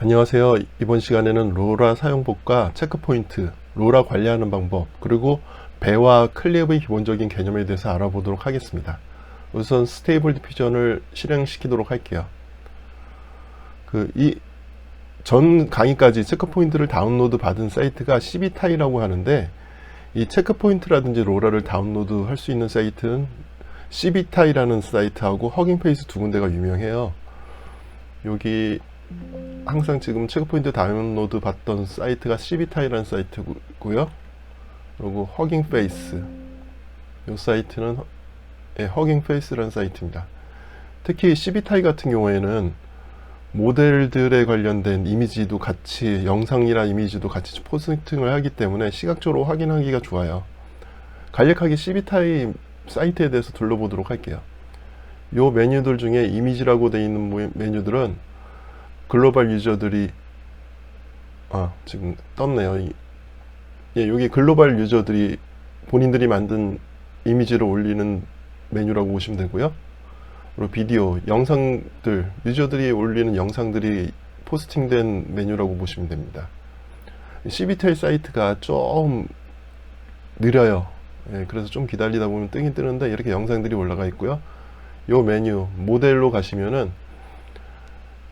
안녕하세요. 이번 시간에는 로라 사용법과 체크포인트, 로라 관리하는 방법, 그리고 배와 클립의 기본적인 개념에 대해서 알아보도록 하겠습니다. 우선 스테이블 디퓨전을 실행시키도록 할게요. 그, 이, 전 강의까지 체크포인트를 다운로드 받은 사이트가 CB타이라고 하는데, 이 체크포인트라든지 로라를 다운로드 할 수 있는 사이트는 CB타이라는 사이트하고 허깅페이스 두 군데가 유명해요. 여기 항상 지금 체크포인트 다운로드 받던 사이트가 CB타이라는 사이트고요. 그리고 허깅페이스 이 사이트는 허- 예, 허깅페이스라는 사이트입니다. 특히 CB타이 같은 경우에는 모델들에 관련된 이미지도 같이 영상이나 이미지도 같이 포스팅을 하기 때문에 시각적으로 확인하기가 좋아요. 간략하게 CB타이 사이트에 대해서 둘러보도록 할게요. 요 메뉴들 중에 이미지라고 되어 있는 모- 메뉴들은 글로벌 유저들이 아 지금 떴네요. 이- 예, 여기 글로벌 유저들이 본인들이 만든 이미지를 올리는 메뉴라고 보시면 되고요. 그리고 비디오, 영상들, 유저들이 올리는 영상들이 포스팅된 메뉴라고 보시면 됩니다. CBTL 사이트가 좀 느려요. 예, 그래서 좀 기다리다 보면 뜨긴 뜨는데 이렇게 영상들이 올라가 있고요. 요 메뉴 모델로 가시면은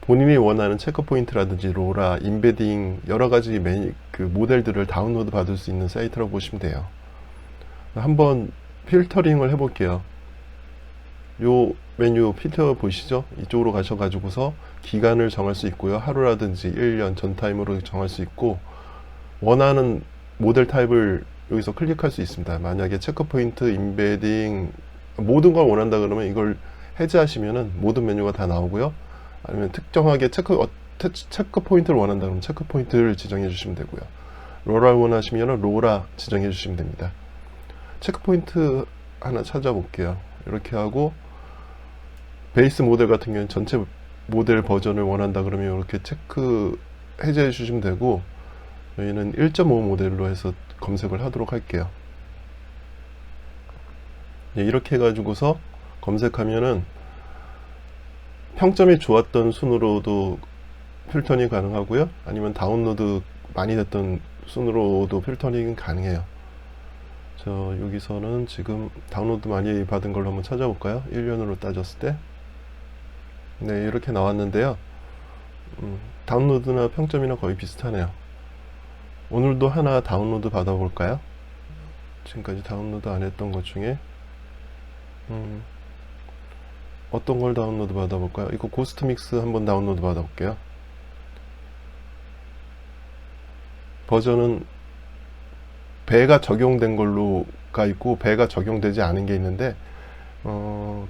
본인이 원하는 체크 포인트라든지 로라, 인베딩 여러 가지 메뉴, 그 모델들을 다운로드 받을 수 있는 사이트라고 보시면 돼요. 한번 필터링을 해볼게요. 요 메뉴 필터 보이시죠? 이쪽으로 가셔가지고서 기간을 정할 수 있고요. 하루라든지 1년 전 타임으로 정할 수 있고 원하는 모델 타입을 여기서 클릭할 수 있습니다. 만약에 체크포인트, 인베딩 모든 걸 원한다 그러면 이걸 해제하시면은 모든 메뉴가 다 나오고요. 아니면 특정하게 체크 어, 테- 체크 포인트를 원한다 그러면 체크 포인트를 지정해 주시면 되고요. 로라 원하시면 로라 지정해 주시면 됩니다. 체크 포인트 하나 찾아볼게요. 이렇게 하고 베이스 모델 같은 경우는 전체 모델 버전을 원한다 그러면 이렇게 체크 해제해 주시면 되고 저희는 1.5 모델로 해서 검색을 하도록 할게요. 네, 이렇게 해가지고서 검색하면은 평점이 좋았던 순으로도 필터링 가능하고요. 아니면 다운로드 많이 됐던 순으로도 필터링 가능해요. 저 여기서는 지금 다운로드 많이 받은 걸로 한번 찾아볼까요? 1년으로 따졌을 때. 네, 이렇게 나왔는데요. 음, 다운로드나 평점이나 거의 비슷하네요. 오늘도 하나 다운로드 받아볼까요? 지금까지 다운로드 안 했던 것 중에 음, 어떤 걸 다운로드 받아볼까요? 이거 고스트 믹스 한번 다운로드 받아볼게요. 버전은 배가 적용된 걸로가 있고 배가 적용되지 않은 게 있는데 어,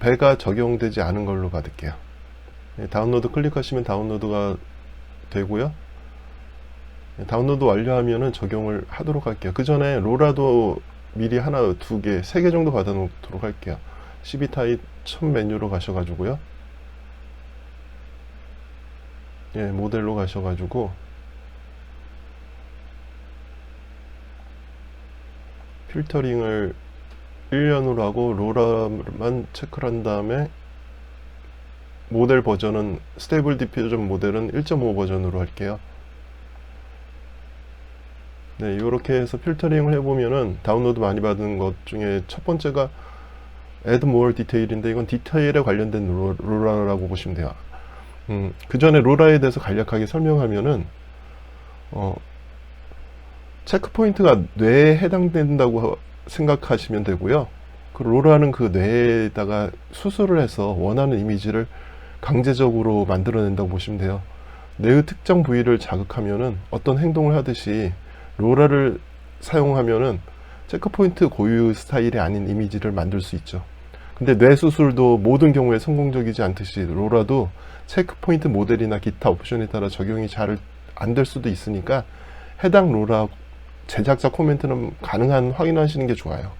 배가 적용되지 않은 걸로 받을게요. 예, 다운로드 클릭하시면 다운로드가 되고요. 예, 다운로드 완료하면은 적용을 하도록 할게요. 그 전에 로라도 미리 하나, 두 개, 세 개 정도 받아놓도록 할게요. 12타입 첫 메뉴로 가셔가지고요. 예, 모델로 가셔가지고 필터링을 1년으로 하고 로라만 체크를 한 다음에 모델 버전은 스테이블 디퓨전 모델은 1.5 버전으로 할게요. 네, 이렇게 해서 필터링을 해보면은 다운로드 많이 받은 것 중에 첫 번째가 add more detail인데 이건 디테일에 관련된 로- 로라라고 보시면 돼요. 음, 그 전에 로라에 대해서 간략하게 설명하면은 어, 체크 포인트가 뇌에 해당된다고 생각하시면 되고요. 그 로라는 그 뇌에다가 수술을 해서 원하는 이미지를 강제적으로 만들어낸다고 보시면 돼요. 뇌의 특정 부위를 자극하면은 어떤 행동을 하듯이 로라를 사용하면은 체크포인트 고유 스타일이 아닌 이미지를 만들 수 있죠. 근데 뇌 수술도 모든 경우에 성공적이지 않듯이 로라도 체크포인트 모델이나 기타 옵션에 따라 적용이 잘 안 될 수도 있으니까 해당 로라 제작자 코멘트는 가능한 확인하시는 게 좋아요.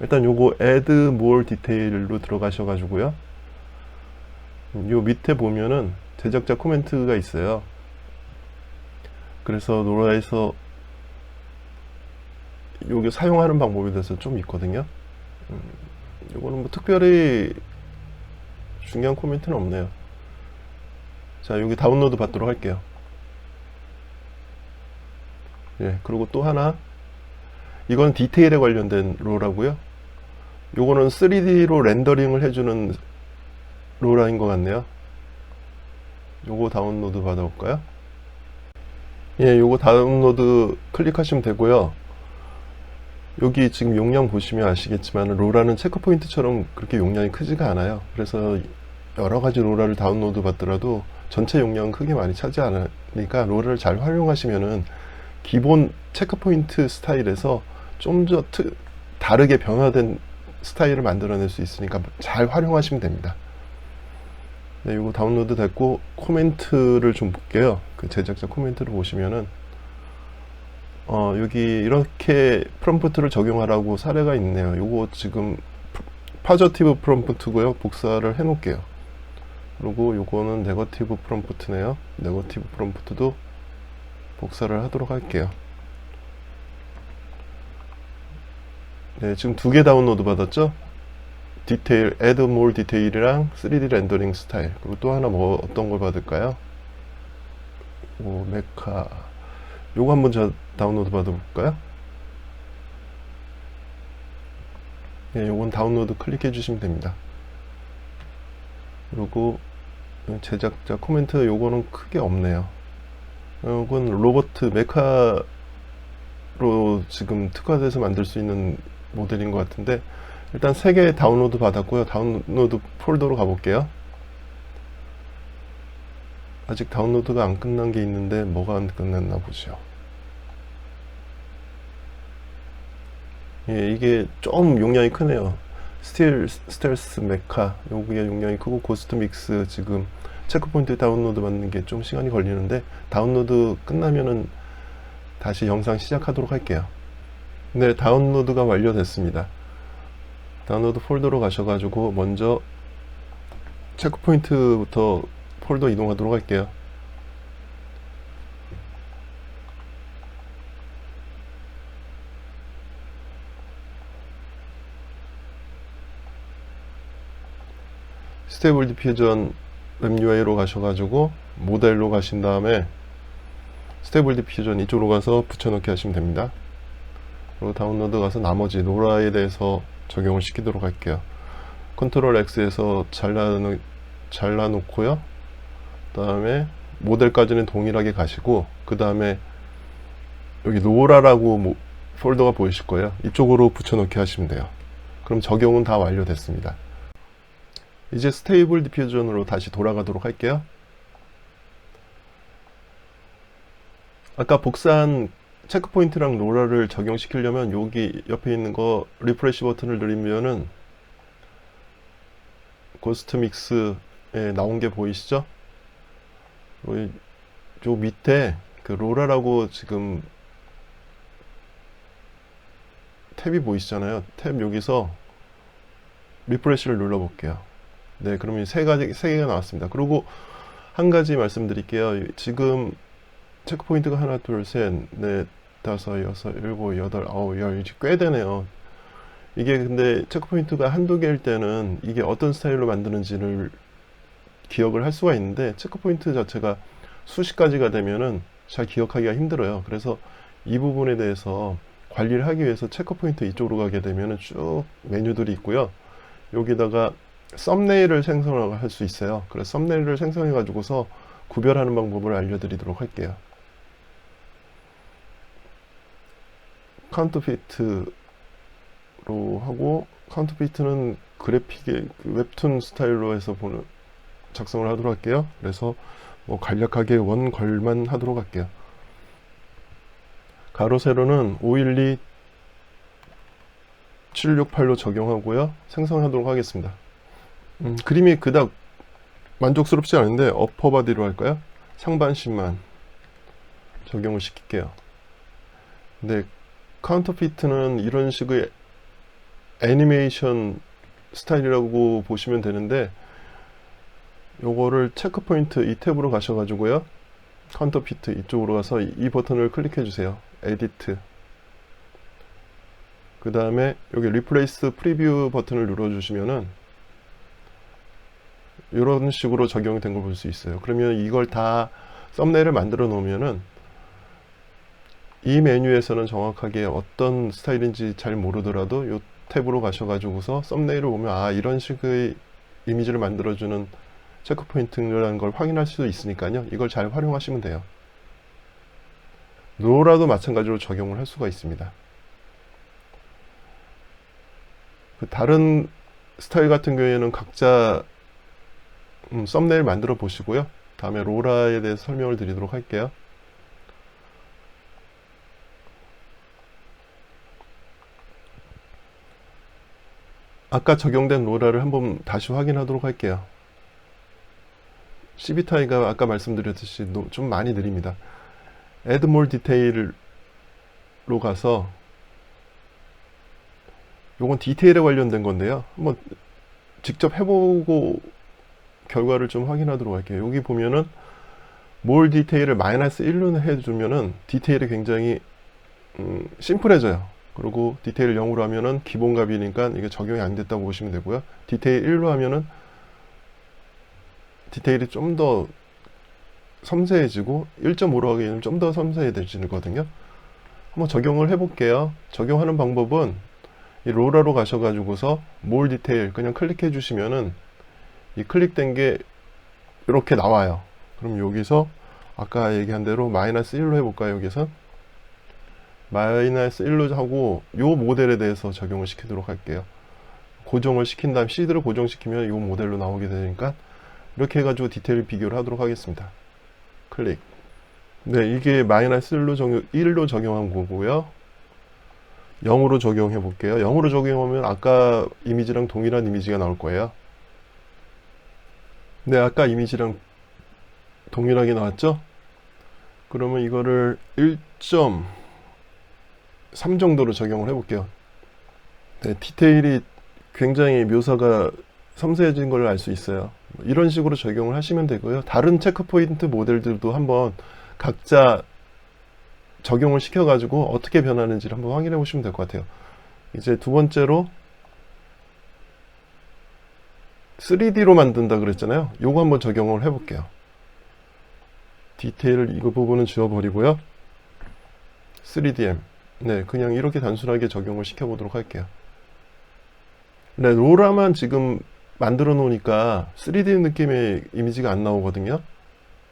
일단 요거 add more detail로 들어가셔 가지고요. 요 밑에 보면은 제작자 코멘트가 있어요. 그래서 로라에서 요게 사용하는 방법에 대해서 좀 있거든요. 음, 요거는 뭐 특별히 중요한 코멘트는 없네요. 자, 여기 다운로드 받도록 할게요. 예, 그리고 또 하나. 이건 디테일에 관련된 롤하고요. 요거는 3D로 렌더링을 해주는 롤라인 것 같네요. 요거 다운로드 받아볼까요? 예, 요거 다운로드 클릭하시면 되고요. 여기 지금 용량 보시면 아시겠지만 로라는 체크포인트처럼 그렇게 용량이 크지가 않아요. 그래서 여러 가지 로라를 다운로드 받더라도 전체 용량은 크게 많이 차지 않으니까 로라를 잘 활용하시면은 기본 체크포인트 스타일에서 좀 더 다르게 변화된 스타일을 만들어낼 수 있으니까 잘 활용하시면 됩니다. 네, 이거 다운로드 됐고 코멘트를 좀 볼게요. 그 제작자 코멘트를 보시면은 어, 여기 이렇게 프롬프트를 적용하라고 사례가 있네요. 요거 지금 파저티브 프롬프트고요. 복사를 해 놓을게요. 그리고 요거는 네거티브 프롬프트네요. 네거티브 프롬프트도 복사를 하도록 할게요. 네, 지금 두 개 다운로드 받았죠? 디테일, add more 디테일이랑 3D 렌더링 스타일. 그리고 또 하나 뭐 어떤 걸 받을까요? 오, 메카. 요거 한번 저 다운로드 받아볼까요? 예, 요건 다운로드 클릭해 주시면 됩니다. 그리고 제작자 코멘트 요거는 크게 없네요. 요건 로버트 메카로 지금 특화돼서 만들 수 있는 모델인 것 같은데 일단 세개 다운로드 받았고요. 다운로드 폴더로 가볼게요. 아직 다운로드가 안 끝난 게 있는데 뭐가 안 끝났나 보죠. 예, 이게 좀 용량이 크네요. 스틸 스텔스 메카 여기가 용량이 크고 고스트 믹스 지금 체크포인트 다운로드 받는 게 좀 시간이 걸리는데 다운로드 끝나면은 다시 영상 시작하도록 할게요. 네, 다운로드가 완료됐습니다. 다운로드 폴더로 가셔가지고 먼저 체크포인트부터 폴더 이동하도록 할게요. 스테이블 디퓨전 웹 UI로 가셔가지고 모델로 가신 다음에 스테이블 디퓨전 이쪽으로 가서 붙여넣기 하시면 됩니다. 그리고 다운로드 가서 나머지 로라에 대해서 적용을 시키도록 할게요. 컨트롤 X에서 잘라놓, 잘라놓고요. 그 다음에 모델까지는 동일하게 가시고 그 다음에 여기 로라라고 뭐 폴더가 보이실 거예요. 이쪽으로 붙여넣기 하시면 돼요. 그럼 적용은 다 완료됐습니다. 이제 스테이블 디퓨전으로 다시 돌아가도록 할게요. 아까 복사한 체크포인트랑 로라를 적용시키려면 여기 옆에 있는 거 리프레시 버튼을 누르면은 고스트 믹스에 나온 게 보이시죠? 요 밑에 그 로라라고 지금 탭이 보이시잖아요. 탭 여기서 리프레시를 눌러 볼게요. 네, 그러면 세 가지 세 개가 나왔습니다. 그리고 한 가지 말씀드릴게요. 지금 체크 포인트가 하나, 둘, 셋, 넷, 다섯, 여섯, 일곱, 여덟, 아홉, 열 이제 꽤 되네요. 이게 근데 체크 포인트가 한두 개일 때는 이게 어떤 스타일로 만드는지를 기억을 할 수가 있는데 체크 포인트 자체가 수십 가지가 되면은 잘 기억하기가 힘들어요. 그래서 이 부분에 대해서 관리를 하기 위해서 체크 포인트 이쪽으로 가게 되면은 쭉 메뉴들이 있고요. 여기다가 썸네일을 생성할 수 있어요. 그래서 썸네일을 생성해 가지고서 구별하는 방법을 알려드리도록 할게요. 카운트피트로 하고 카운트피트는 그래픽의 그 웹툰 스타일로 해서 보는 작성을 하도록 할게요. 그래서 뭐 간략하게 원걸만 하도록 할게요. 가로 세로는 512 768로 적용하고요. 생성하도록 하겠습니다. 음, 그림이 그닥 만족스럽지 않은데 어퍼바디로 할까요? 상반신만 적용을 시킬게요. 근데 카운터피트는 이런 식의 애니메이션 스타일이라고 보시면 되는데 요거를 체크포인트 이 탭으로 가셔가지고요. 카운터피트 이쪽으로 가서 이 버튼을 클릭해 주세요. 에디트 그 다음에 여기 리플레이스 프리뷰 버튼을 눌러주시면은 이런 식으로 적용된 걸 볼 수 있어요. 그러면 이걸 다 썸네일을 만들어 놓으면은 이 메뉴에서는 정확하게 어떤 스타일인지 잘 모르더라도 이 탭으로 가셔가지고서 썸네일을 보면 아 이런 식의 이미지를 만들어주는 체크 포인트라는 걸 확인할 수도 있으니까요. 이걸 잘 활용하시면 돼요. 로라도 마찬가지로 적용을 할 수가 있습니다. 그 다른 스타일 같은 경우에는 각자 음, 썸네일 만들어 보시고요. 다음에 로라에 대해서 설명을 드리도록 할게요. 아까 적용된 로라를 한번 다시 확인하도록 할게요. CB타이가 아까 말씀드렸듯이 노- 좀 많이 느립니다. Add more detail로 가서 요건 디테일에 관련된 건데요. 한번 직접 해보고 결과를 좀 확인하도록 할게요. 여기 보면은 more 디테일을 마이너스 1로 해주면은 디테일이 굉장히 음, 심플해져요. 그리고 디테일 0으로 하면은 기본값이니까 이게 적용이 안 됐다고 보시면 되고요. 디테일 1로 하면은 디테일이 좀 더 섬세해지고 1.5로 하게 되면 좀더 섬세해지거든요. 한번 적용을 해볼게요. 적용하는 방법은 이 로라로 가셔가지고서 몰 디테일 그냥 클릭해 주시면은 이 클릭된 게 이렇게 나와요. 그럼 여기서 아까 얘기한 대로 마이너스 1로 해볼까요? 여기서 마이너스 1로 하고 요 모델에 대해서 적용을 시키도록 할게요. 고정을 시킨 다음 시드를 고정시키면 요 모델로 나오게 되니까 이렇게 해가지고 디테일 비교를 하도록 하겠습니다. 클릭. 네, 이게 마이너스 1로 적용, 1로 적용한 거고요. 0으로 적용해 볼게요. 0으로 적용하면 아까 이미지랑 동일한 이미지가 나올 거예요. 네, 아까 이미지랑 동일하게 나왔죠? 그러면 이거를 1.3 정도로 적용을 해 볼게요. 네, 디테일이 굉장히 묘사가 섬세해진 걸 알 수 있어요. 이런 식으로 적용을 하시면 되고요. 다른 체크 포인트 모델들도 한번 각자 적용을 시켜가지고 어떻게 변하는지를 한번 확인해 보시면 될 것 같아요. 이제 두 번째로 3D로 만든다 그랬잖아요. 요거 한번 적용을 해볼게요. 디테일을 이거 부분은 지워버리고요. 3DM. 네, 그냥 이렇게 단순하게 적용을 시켜보도록 할게요. 네, 로라만 지금 만들어 놓으니까 3D 느낌의 이미지가 안 나오거든요.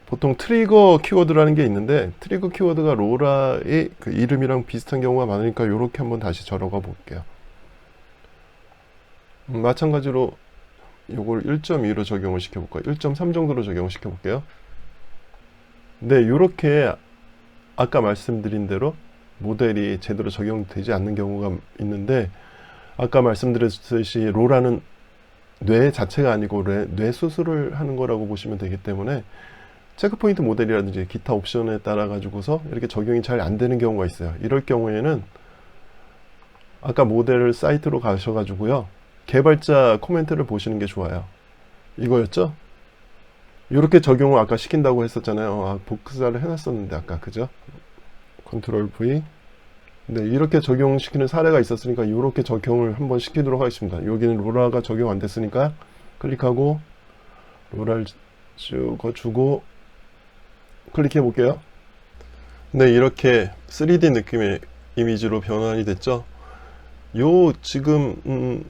보통 트리거 키워드라는 게 있는데 트리거 키워드가 로라의 그 이름이랑 비슷한 경우가 많으니까 이렇게 한번 다시 적어가 볼게요. 음, 마찬가지로 요걸 1.2로 적용을 시켜볼까요? 1.3 정도로 적용을 시켜볼게요. 네, 이렇게 아까 말씀드린 대로 모델이 제대로 적용되지 않는 경우가 있는데 아까 말씀드렸듯이 로라는 뇌 자체가 아니고 뇌, 뇌 수술을 하는 거라고 보시면 되기 때문에 체크포인트 모델이라든지 기타 옵션에 따라 가지고서 이렇게 적용이 잘 안 되는 경우가 있어요. 이럴 경우에는 아까 모델 사이트로 가셔가지고요. 개발자 코멘트를 보시는 게 좋아요. 이거였죠? 이렇게 적용을 아까 시킨다고 했었잖아요. 아, 복사를 해놨었는데 아까 그죠? 컨트롤 V 네, 이렇게 적용시키는 사례가 있었으니까 이렇게 적용을 한번 시키도록 하겠습니다. 여기는 로라가 적용 안 됐으니까 클릭하고 로라를 찍어주고 클릭해 볼게요. 네, 이렇게 3D 느낌의 이미지로 변환이 됐죠. 요 지금 음,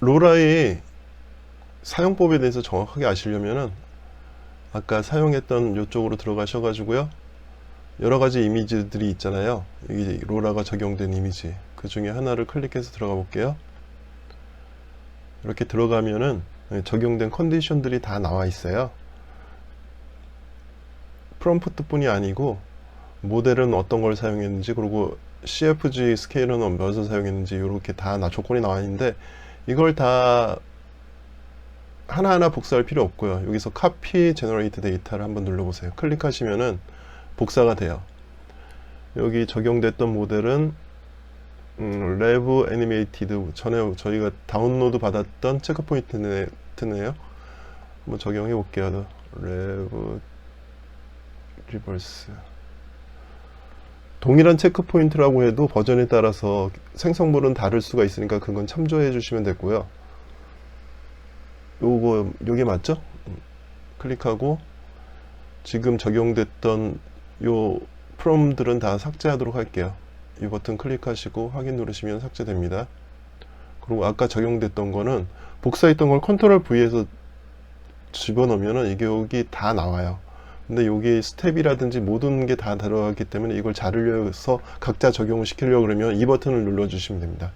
로라의 사용법에 대해서 정확하게 아시려면은 아까 사용했던 요쪽으로 들어가셔 가지고요. 여러 가지 이미지들이 있잖아요. 여기 로라가 적용된 이미지. 그 중에 하나를 클릭해서 들어가 볼게요. 이렇게 들어가면은 적용된 컨디션들이 다 나와 있어요. 프롬프트 뿐이 아니고 모델은 어떤 걸 사용했는지 그리고 CFG 스케일은 몇을 사용했는지 이렇게 다 나 조건이 나와 있는데 이걸 다 하나하나 복사할 필요 없고요. 여기서 카피 제너레이트 데이터를 한번 눌러보세요. 클릭하시면은 복사가 돼요. 여기 적용됐던 모델은 음, 레브 애니메이티드 전에 저희가 다운로드 받았던 체크 포인트네요. 한번 적용해 볼게요. 레브 리버스 동일한 체크 포인트라고 해도 버전에 따라서 생성물은 다를 수가 있으니까 그건 참조해 주시면 되고요. 요거 요게 맞죠? 음, 클릭하고 지금 적용됐던 요 프롬들은 다 삭제하도록 할게요. 이 버튼 클릭하시고 확인 누르시면 삭제됩니다. 그리고 아까 적용됐던 거는 복사했던 걸 컨트롤 V에서 집어넣으면은 이게 여기 다 나와요. 근데 여기 스텝이라든지 모든 게 다 들어갔기 때문에 이걸 자르려서 각자 적용을 시키려고 그러면 이 버튼을 눌러 주시면 됩니다.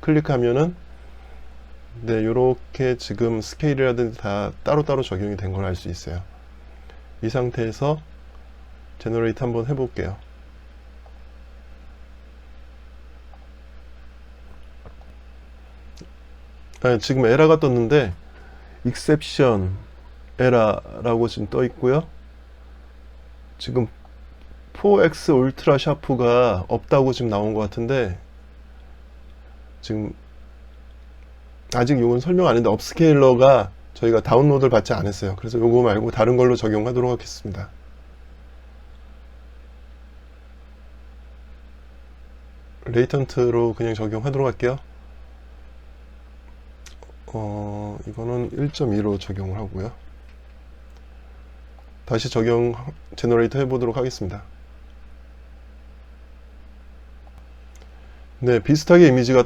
클릭하면은 네, 요렇게 지금 스케일이라든지 다 따로따로 적용이 된 걸 알 수 있어요. 이 상태에서 제너레이트 한번 해볼게요. 아, 지금 에러가 떴는데 exception 에러라고 지금 떠 있고요. 지금 4X 울트라 샤프가 없다고 지금 나온 것 같은데 지금 아직 이건 설명 안 했는데 업스케일러가 저희가 다운로드를 받지 않았어요. 그래서 요거 말고 다른 걸로 적용하도록 하겠습니다. 레이턴트로 그냥 적용하도록 할게요. 어, 이거는 1.2로 적용을 하고요. 다시 적용 제너레이터 해보도록 하겠습니다. 네, 비슷하게 이미지가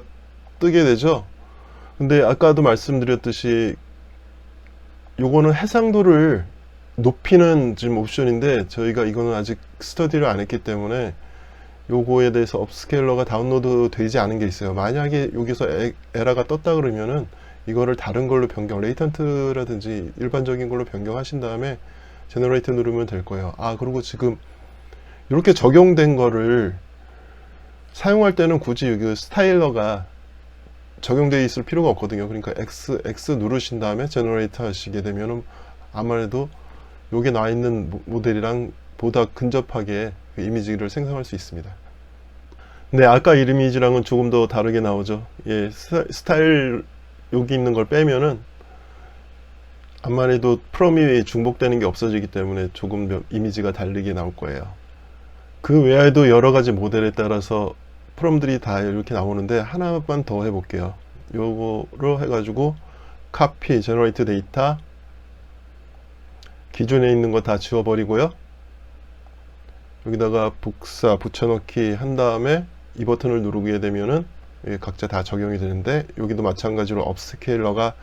뜨게 되죠. 근데 아까도 말씀드렸듯이 요거는 해상도를 높이는 지금 옵션인데 저희가 이거는 아직 스터디를 안 했기 때문에 요거에 대해서 업스케일러가 다운로드 되지 않은 게 있어요. 만약에 여기서 에, 에러가 떴다 그러면은 이거를 다른 걸로 변경, 레이턴트라든지 일반적인 걸로 변경하신 다음에 제너레이트 누르면 될 거예요. 아, 그리고 지금 이렇게 적용된 거를 사용할 때는 굳이 그 스타일러가 적용되어 있을 필요가 없거든요. 그러니까 X, X 누르신 다음에 제너레이트 하시게 되면은 아무래도 여기 나와 있는 모- 모델이랑 보다 근접하게 그 이미지를 생성할 수 있습니다. 네, 아까 이 이미지랑은 조금 더 다르게 나오죠. 예, 스타- 스타일 여기 있는 걸 빼면은 아무래도 프롬이 중복되는 게 없어지기 때문에 조금 더 이미지가 다르게 나올 거예요. 그 외에도 여러 가지 모델에 따라서 프롬들이 다 이렇게 나오는데 하나만 더 해볼게요. 요거로 해가지고 카피, 제너레이트 데이터 기존에 있는 거 다 지워버리고요. 여기다가 복사, 붙여넣기 한 다음에 이 버튼을 누르게 되면은 이게 각자 다 적용이 되는데 여기도 마찬가지로 업스케일러가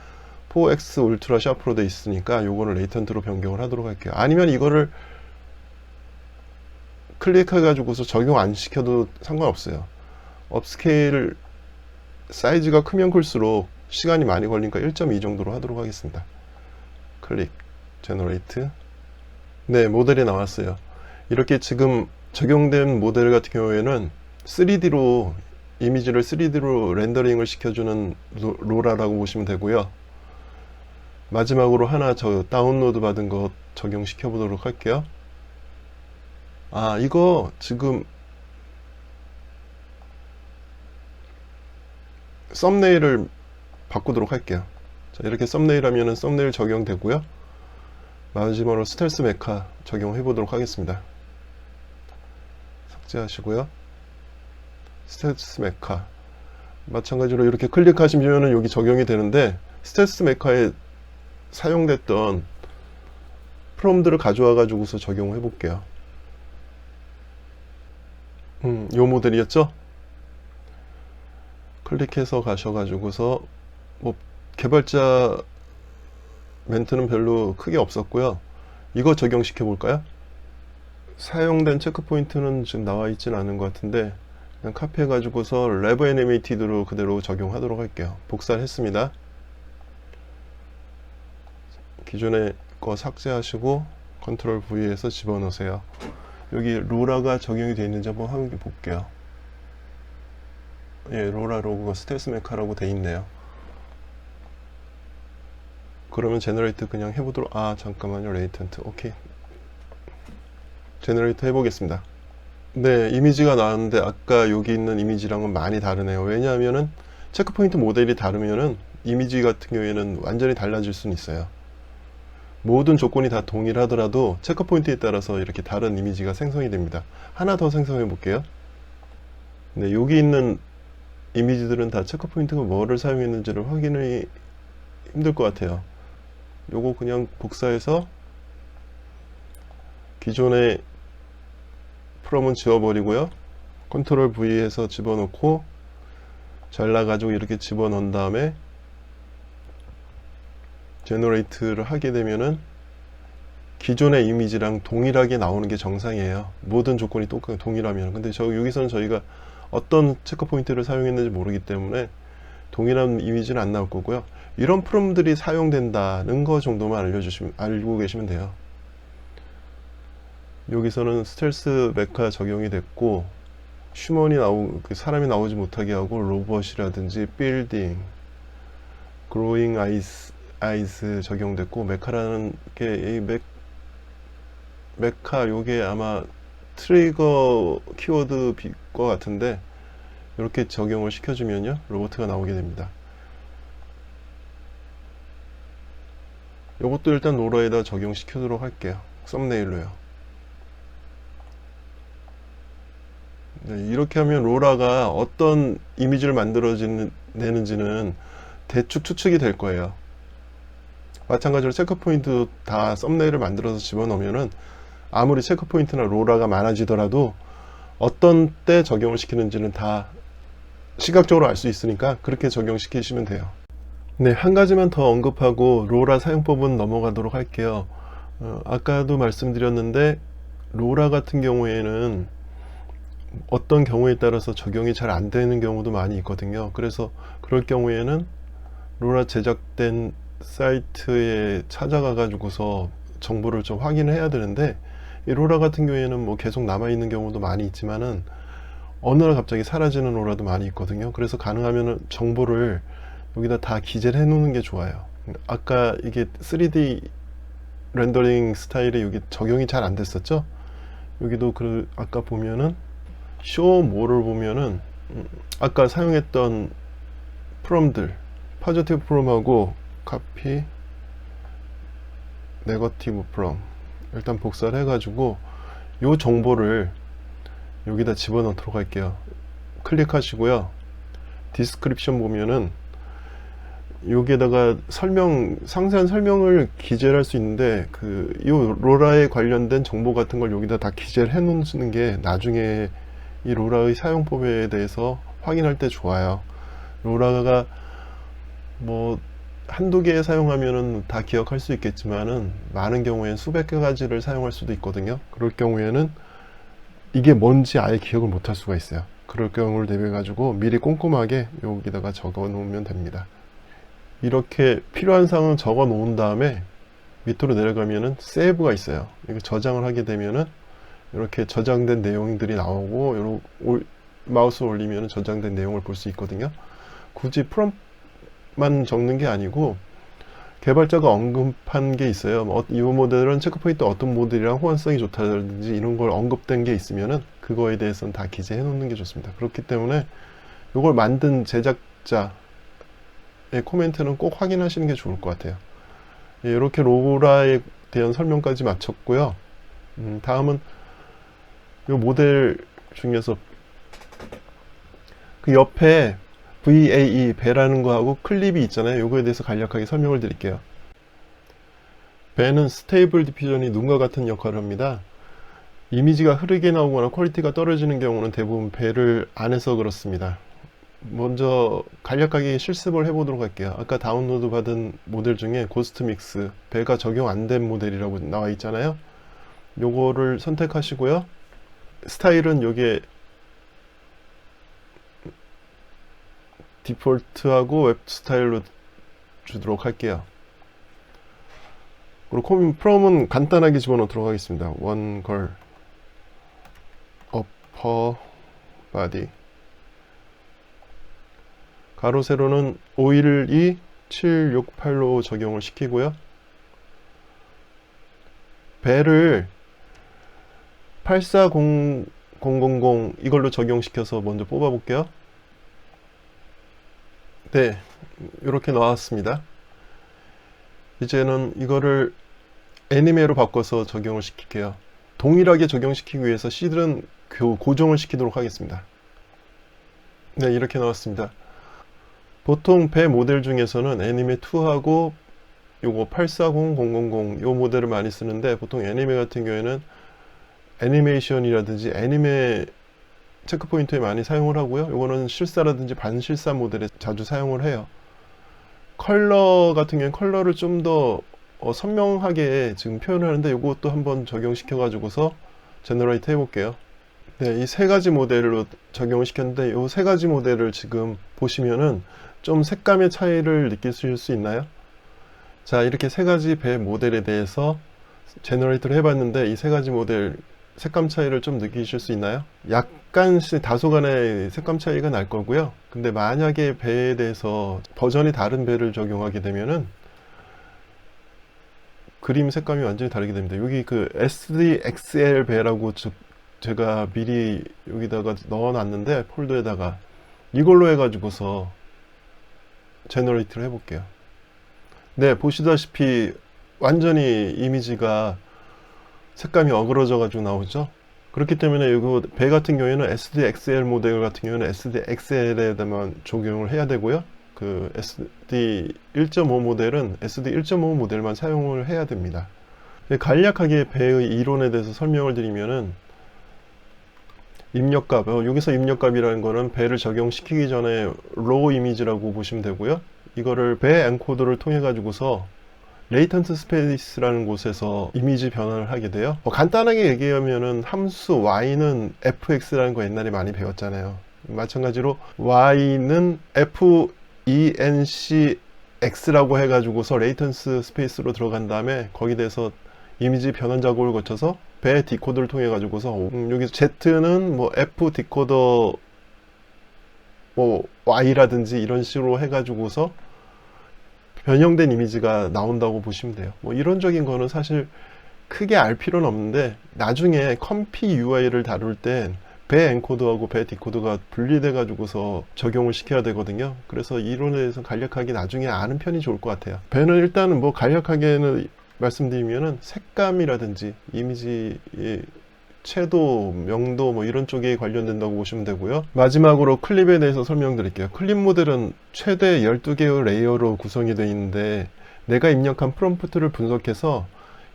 4X 울트라 샤프로 돼 있으니까 요거를 레이턴트로 변경을 하도록 할게요. 아니면 이거를 클릭해 가지고서 적용 안 시켜도 상관없어요. 업스케일 사이즈가 크면 클수록 시간이 많이 걸리니까 1.2 정도로 하도록 하겠습니다. 클릭, 제너레이트. 네, 모델이 나왔어요. 이렇게 지금 적용된 모델 같은 경우에는 3D로 이미지를 3D로 렌더링을 시켜주는 로- 로라라고 보시면 되고요. 마지막으로 하나 저 다운로드 받은 거 적용시켜 보도록 할게요. 아, 이거 지금 썸네일을 바꾸도록 할게요. 자, 이렇게 썸네일 하면은 썸네일 적용되고요. 마지막으로 스텔스 메카 적용해 보도록 하겠습니다. 삭제하시고요. 스텔스 메카 마찬가지로 이렇게 클릭하시면은 여기 적용이 되는데 스텔스 메카에 사용됐던 프롬들을 가져와 가지고서 적용해 볼게요. 음, 요 모델이었죠? 클릭해서 가셔 가지고서 뭐 개발자 멘트는 별로 크게 없었고요. 이거 적용시켜 볼까요? 사용된 체크 포인트는 지금 나와 있진 않은 것 같은데 그냥 카피해 가지고서 레버 애니메이티드로 그대로 적용하도록 할게요. 복사를 했습니다. 기존에 거 삭제하시고 컨트롤 V에서 집어넣으세요. 여기 로라가 적용이 되어 있는지 한번 확인해 볼게요. 예, 로라 로고가 스텔스 메카라고 돼 있네요. 그러면 제너레이트 그냥 해보도록 아 잠깐만요 레이턴트 오케이 제너레이트 해보겠습니다 네 이미지가 나왔는데 아까 여기 있는 이미지랑은 많이 다르네요. 왜냐하면은 체크포인트 모델이 다르면은 이미지 같은 경우에는 완전히 달라질 수는 있어요. 모든 조건이 다 동일하더라도 체크포인트에 따라서 이렇게 다른 이미지가 생성이 됩니다. 하나 더 생성해 볼게요. 네, 여기 있는 이미지들은 다 체크 포인트가 뭐를 사용했는지를 확인이 힘들 것 같아요. 요거 그냥 복사해서 기존의 프롬은 지워버리고요. 컨트롤 V에서 집어넣고 잘라가지고 이렇게 집어넣은 다음에 제너레이트를 하게 되면은 기존의 이미지랑 동일하게 나오는 게 정상이에요. 모든 조건이 똑같 동일하면. 근데 저 여기서는 저희가 어떤 체크 포인트를 사용했는지 모르기 때문에 동일한 이미지는 안 나올 거고요. 이런 프롬들이 사용된다는 거 정도만 알려주시면 알고 계시면 돼요. 여기서는 스텔스 메카 적용이 됐고 휴먼이 나오 그 사람이 나오지 못하게 하고 로봇이라든지 빌딩, 그로잉 아이스 아이스 적용됐고 메카라는 게이 메, 메카 요게 아마 트리거 키워드 것 같은데 이렇게 적용을 시켜주면요 로보트가 나오게 됩니다. 이것도 일단 로러에다 적용시키도록 할게요. 썸네일로요. 네, 이렇게 하면 로라가 어떤 이미지를 만들어내는지는 대충 추측이 될 거예요. 마찬가지로 체크포인트 다 썸네일을 만들어서 집어넣으면은 아무리 체크포인트나 로라가 많아지더라도 어떤 때 적용을 시키는지는 다 시각적으로 알 수 있으니까 그렇게 적용시키시면 돼요. 네, 한 가지만 더 언급하고 로라 사용법은 넘어가도록 할게요. 어, 아까도 말씀드렸는데 로라 같은 경우에는 어떤 경우에 따라서 적용이 잘 안 되는 경우도 많이 있거든요. 그래서 그럴 경우에는 로라 제작된 사이트에 찾아가 가지고서 정보를 좀 확인을 해야 되는데 이 로라 같은 경우에는 뭐 계속 남아 있는 경우도 많이 있지만은 어느 날 갑자기 사라지는 로라도 많이 있거든요. 그래서 가능하면 정보를 여기다 다 기재를 해 놓는 게 좋아요. 아까 이게 3D 렌더링 스타일에 여기 적용이 잘 안 됐었죠? 여기도 그 아까 보면은 쇼 모를 보면은 음, 아까 사용했던 프롬들 파저티브 프롬하고 카피 네거티브 프롬 일단 복사를 해가지고 요 정보를 여기다 집어넣도록 할게요. 클릭하시고요. 디스크립션 보면은 여기에다가 설명 상세한 설명을 기재를 할 수 있는데 그 이 로라에 관련된 정보 같은 걸 여기다 다 기재를 해 놓는 게 나중에 이 로라의 사용법에 대해서 확인할 때 좋아요 로라가 뭐 한두 개 사용하면은 다 기억할 수 있겠지만은 많은 경우엔 수백 가지를 사용할 수도 있거든요. 그럴 경우에는 이게 뭔지 아예 기억을 못 할 수가 있어요. 그럴 경우를 대비해 가지고 미리 꼼꼼하게 여기다가 적어 놓으면 됩니다. 이렇게 필요한 사항은 적어 놓은 다음에 밑으로 내려가면은 세이브가 있어요. 이거 저장을 하게 되면은 이렇게 저장된 내용들이 나오고 마우스 올리면 저장된 내용을 볼 수 있거든요. 굳이 프롬 만 적는 게 아니고 개발자가 언급한 게 있어요. 뭐이 모델은 체크포인트 어떤 모델이랑 호환성이 좋다든지 이런 걸 언급된 게 있으면은 그거에 대해서는 다 기재해 놓는 게 좋습니다. 그렇기 때문에 이걸 만든 제작자의 코멘트는 꼭 확인하시는 게 좋을 것 같아요. 예, 이렇게 로라에 대한 설명까지 마쳤고요. 음, 다음은 이 모델 중에서 그 옆에 VAE 배라는 거하고 클립이 있잖아요. 요거에 대해서 간략하게 설명을 드릴게요. 배는 스테이블 디퓨전이 눈과 같은 역할을 합니다. 이미지가 흐르게 나오거나 퀄리티가 떨어지는 경우는 대부분 배를 안 해서 그렇습니다. 먼저 간략하게 실습을 해보도록 할게요. 아까 다운로드 받은 모델 중에 고스트 믹스 배가 적용 안 된 모델이라고 나와 있잖아요. 요거를 선택하시고요. 스타일은 요게 디폴트하고 웹 스타일로 주도록 할게요. 그리고 프롬은 간단하게 집어넣도록 하겠습니다. 원걸 어퍼 바디 가로 세로는 512 768로 적용을 시키고요. 배를 840000 이걸로 적용시켜서 먼저 뽑아 볼게요. 네, 이렇게 나왔습니다. 이제는 이거를 애니메로 바꿔서 적용을 시킬게요. 동일하게 적용시키기 위해서 시들은 고정을 시키도록 하겠습니다. 네, 이렇게 나왔습니다. 보통 배 모델 중에서는 애니메 2하고 요거 840000 요 모델을 많이 쓰는데 보통 애니메 같은 경우에는 애니메이션이라든지 애니메 체크포인트에 많이 사용을 하고요. 요거는 실사라든지 반실사 모델에 자주 사용을 해요. 컬러 같은 경우는 컬러를 좀더 어, 선명하게 지금 표현을 하는데 요것도 한번 적용시켜 가지고서 제너레이트 해볼게요. 네, 이 세 가지 모델로 적용을 시켰는데 이 세 가지 모델을 지금 보시면은 좀 색감의 차이를 느끼실 수 있나요? 자, 이렇게 세 가지 배 모델에 대해서 제너레이트를 해봤는데 이 세 가지 모델 색감 차이를 좀 느끼실 수 있나요? 약간씩 다소간의 색감 차이가 날 거고요. 근데 만약에 배에 대해서 버전이 다른 배를 적용하게 되면은 그림 색감이 완전히 다르게 됩니다. 여기 그 SDXL 배라고 즉 제가 미리 여기다가 넣어놨는데 폴더에다가 이걸로 해가지고서 제너레이트를 해볼게요. 네, 보시다시피 완전히 이미지가 색감이 어그러져 가지고 나오죠. 그렇기 때문에 이거 배 같은 경우에는 SDXL 모델 같은 경우에는 SDXL에다만 적용을 해야 되고요. 그 SD 1.5 모델은 SD 1.5 모델만 사용을 해야 됩니다. 간략하게 배의 이론에 대해서 설명을 드리면은 입력값, 어, 여기서 입력값이라는 거는 배를 적용시키기 전에 로우 이미지라고 보시면 되고요. 이거를 배 엔코더를 통해 가지고서 레이턴트 스페이스라는 곳에서 이미지 변환을 하게 돼요. 뭐 간단하게 얘기하면은 함수 y는 fx라는 거 옛날에 많이 배웠잖아요. 마찬가지로 y는 fencx라고 해가지고서 레이턴스 스페이스로 들어간 다음에 거기 대해서 이미지 변환 작업을 거쳐서 배 디코더를 통해 가지고서 음, 여기 z는 뭐 f 디코더 뭐 y라든지 이런 식으로 해가지고서 변형된 이미지가 나온다고 보시면 돼요. 뭐 이론적인 거는 사실 크게 알 필요는 없는데 나중에 컴피 UI를 다룰 땐 배 엔코드하고 배 디코드가 분리돼 가지고서 적용을 시켜야 되거든요. 그래서 이론에 대해서 간략하게 나중에 아는 편이 좋을 것 같아요. 배는 일단은 뭐 간략하게는 말씀드리면은 색감이라든지 이미지의 채도, 명도 뭐 이런 쪽에 관련된다고 보시면 되고요. 마지막으로 클립에 대해서 설명드릴게요. 클립 모델은 최대 12개의 레이어로 구성이 되어 있는데 내가 입력한 프롬프트를 분석해서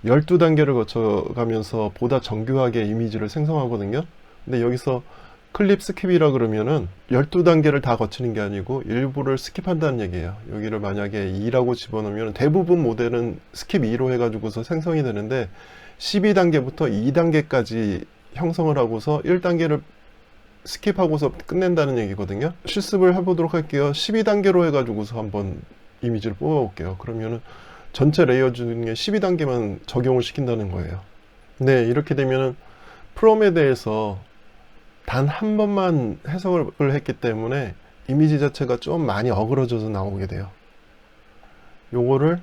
12단계를 거쳐가면서 보다 정교하게 이미지를 생성하거든요. 근데 여기서 클립 스킵이라 그러면은 12단계를 다 거치는 게 아니고 일부를 스킵한다는 얘기예요. 여기를 만약에 2라고 집어넣으면 대부분 모델은 스킵 2로 해가지고서 생성이 되는데 12단계부터 2단계까지 형성을 하고서 1단계를 스킵하고서 끝낸다는 얘기거든요. 실습을 해보도록 할게요. 12단계로 해가지고서 한번 이미지를 뽑아볼게요. 그러면은 전체 레이어 중에 12단계만 적용을 시킨다는 거예요. 네, 이렇게 되면은 프롬에 대해서 단 한 번만 해석을 했기 때문에 이미지 자체가 좀 많이 어그러져서 나오게 돼요. 요거를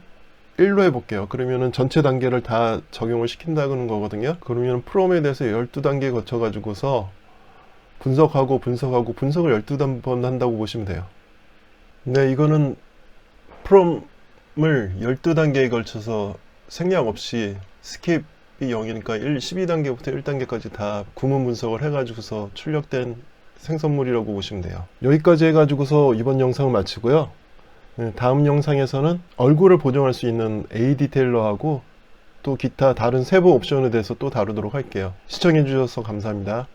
1로 해볼게요. 그러면은 전체 단계를 다 적용을 시킨다는 거거든요. 그러면 프롬에 대해서 12단계 거쳐가지고서 분석하고 분석하고 분석을 12번 한다고 보시면 돼요. 네, 이거는 프롬을 12단계에 걸쳐서 생략 없이 스킵이 0이니까 1, 12단계부터 1단계까지 다 구문 분석을 해가지고서 출력된 생성물이라고 보시면 돼요. 여기까지 해가지고서 이번 영상을 마치고요. 네, 다음 영상에서는 얼굴을 보정할 수 있는 A 디테일러하고 또 기타 다른 세부 옵션에 대해서 또 다루도록 할게요. 시청해 주셔서 감사합니다.